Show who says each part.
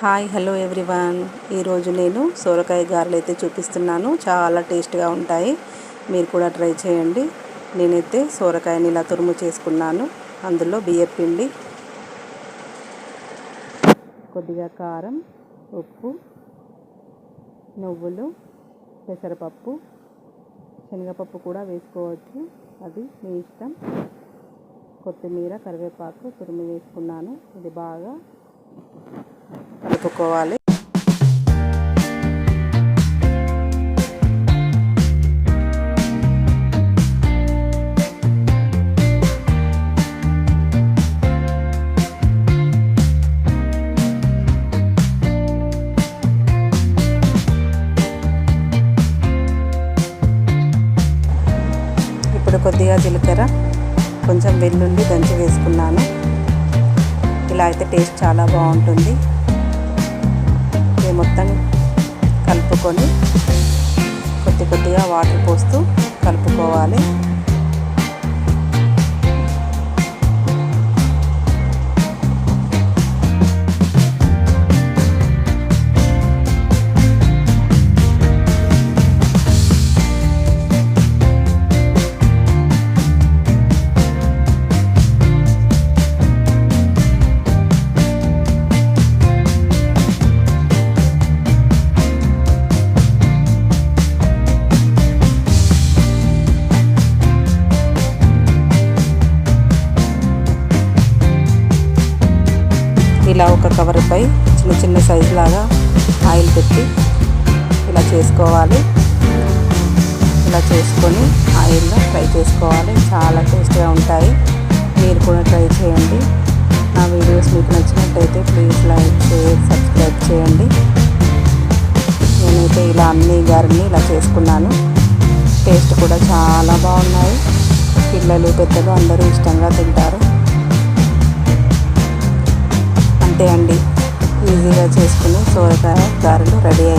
Speaker 1: Hi hello everyone. ఈరోజు నేను సోరకాయ గారెలు అయితే చూపిస్తున్నాను. చాలా టేస్ట్గా ఉంటాయి. మీరు కూడా ట్రై చేయండి. నేనైతే సోరకాయని ఇలా తురుము చేసుకున్నాను. అందులో బియ్యం పిండి కొద్దిగా కారం ఉప్పు నువ్వులు పెసరపప్పు శనగపప్పు కూడా వేసుకోవచ్చు. అది మీ ఇష్టం. కొత్తిమీర కరివేపాకు తురిమి వేసుకున్నాను. ఇది బాగా కలుపుకోవాలి ఇప్పుడు కొద్దిగా జీలకర్ర కొంచెం వెల్లుల్లి దంచి వేసుకున్నాను. ఇలా అయితే టేస్ట్ చాలా బాగుంటుంది. ఇది మొత్తం కలుపుకొని కొద్ది కొద్దిగా వాటర్ పోస్తూ కలుపుకోవాలి. ఇలా ఒక కవర్పై చిన్న చిన్న సైజు లాగా ఆయిల్ పెట్టి ఇలా చేసుకోవాలి. ఇలా చేసుకొని ఆయిల్లో ఫ్రై చేసుకోవాలి. చాలా టేస్ట్గా ఉంటాయి. మీరు కూడా ట్రై చేయండి. నా వీడియోస్ మీకు నచ్చినట్టయితే ప్లీజ్ లైక్ షేర్ సబ్స్క్రైబ్ చేయండి. నేనైతే ఇలా అన్ని గారిని ఇలా చేసుకున్నాను. టేస్ట్ కూడా చాలా బాగున్నాయి. పిల్లలు పెద్దలు అందరూ ఇష్టంగా తింటారు. అంతే అండి ఈజీగా చేసుకుని సోరకాయ గారెలు రెడీ అయ్యాయి